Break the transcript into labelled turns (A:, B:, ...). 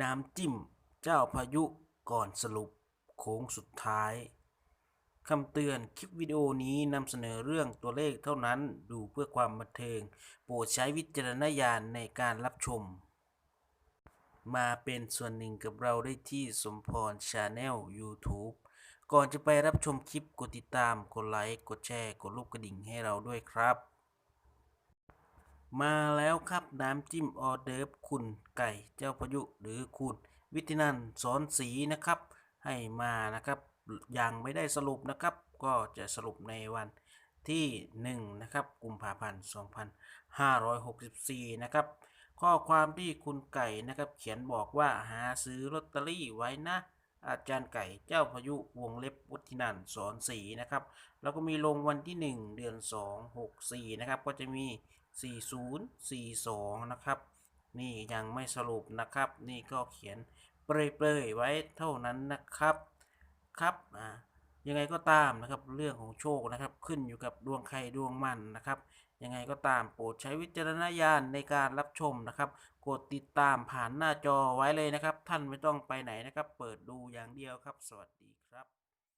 A: น้ำจิ้มเจ้าพายุก่อนสรุปโค้งสุดท้ายคำเตือนคลิปวิดีโอนี้นำเสนอเรื่องตัวเลขเท่านั้นดูเพื่อความบันเทิง โปรดใช้วิจารณญาณในการรับชม มาเป็นส่วนหนึ่งกับเราได้ที่สมพรชาแนล YouTube ก่อนจะไปรับชมคลิปกดติดตาม กดไลค์ กดแชร์ กดรูปกระดิ่งให้เราด้วยครับ มาแล้วครับน้ำจิ้มออเดิร์ฟคุณไก่เจ้าพายุหรือคุณวิทินันสอนสีนะครับ ให้มานะครับยังไม่ได้สรุปนะครับ ก็จะสรุปในวันที่ 1 นะครับ กุมภาพันธ์ 2564 นะครับ ข้อความที่คุณไก่นะครับ เขียนบอกว่าหาซื้อลอตเตอรี่ไว้นะ อาจารย์ไก่เจ้าพายุวงเล็บวุฒินันสอนสีนะครับ แล้วก็มีลงวันที่ 1 เดือน 2 64 นะครับ ก็จะมี 4042 นะครับ นี่ยังไม่สรุปนะครับ นี่ก็เขียนเปรยๆไว้เท่านั้นนะครับ ครับอ่า ยังไงก็ตามนะครับ เรื่องของโชคนะครับ ขึ้นอยู่กับดวงใครดวงมันนะครับ ยังไงก็ตามโปรดใช้วิจารณญาณในการรับชมนะครับ กดติดตามผ่านหน้าจอไว้เลยนะครับ ท่านไม่ต้องไปไหนนะครับ เปิดดูอย่างเดียวครับ สวัสดีครับ